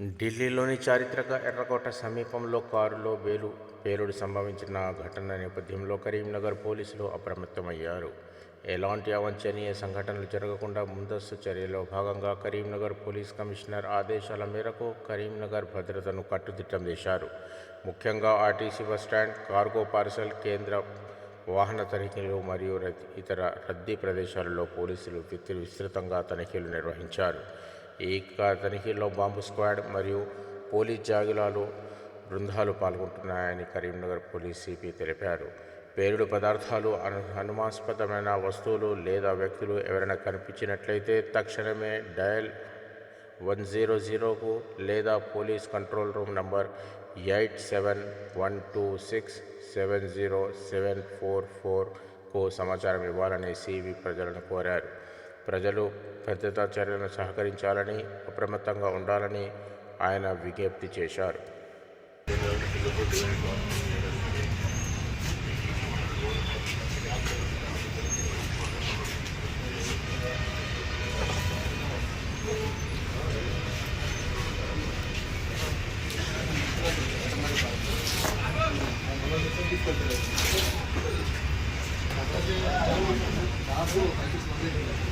ఢిల్లీలోని చారిత్రక ఎర్రకోట సమీపంలో కారులో వేలు పేలుడు సంభవించిన ఘటన నేపథ్యంలో కరీంనగర్ పోలీసులు అప్రమత్తమయ్యారు. ఎలాంటి అవాంఛనీయ సంఘటనలు జరగకుండా ముందస్తు చర్యలో భాగంగా కరీంనగర్ పోలీస్ కమిషనర్ ఆదేశాల మేరకు కరీంనగర్ భద్రతను కట్టుదిట్టం చేశారు. ముఖ్యంగా ఆర్టీసీ బస్టాండ్ కార్గో పార్సల్ కేంద్ర వాహన తనిఖీలు మరియు ఇతర రద్దీ ప్రదేశాలలో పోలీసులు విస్తృతంగా తనిఖీలు నిర్వహించారు. ఈ క- తనిఖీల్లో బాంబు స్క్వాడ్ మరియు పోలీస్ జాగిలాలు బృందాలు పాల్గొంటున్నాయని కరీంనగర్ పోలీస్ సిపి తెలిపారు. పేలుడు పదార్థాలు అను అనుమాస్పదమైన వస్తువులు లేదా వ్యక్తులు ఎవరైనా కనిపించినట్లయితే తక్షణమే డయల్ వన్ జీరో జీరోకు లేదా police control room number eight seven one two six seven zero seven four ఫోర్కు సమాచారం ఇవ్వాలని సివి ప్రజలను కోరారు. ప్రజలు భద్రతా చర్యలను సహకరించాలని అప్రమత్తంగా ఉండాలని ఆయన విజ్ఞప్తి చేశారు. అది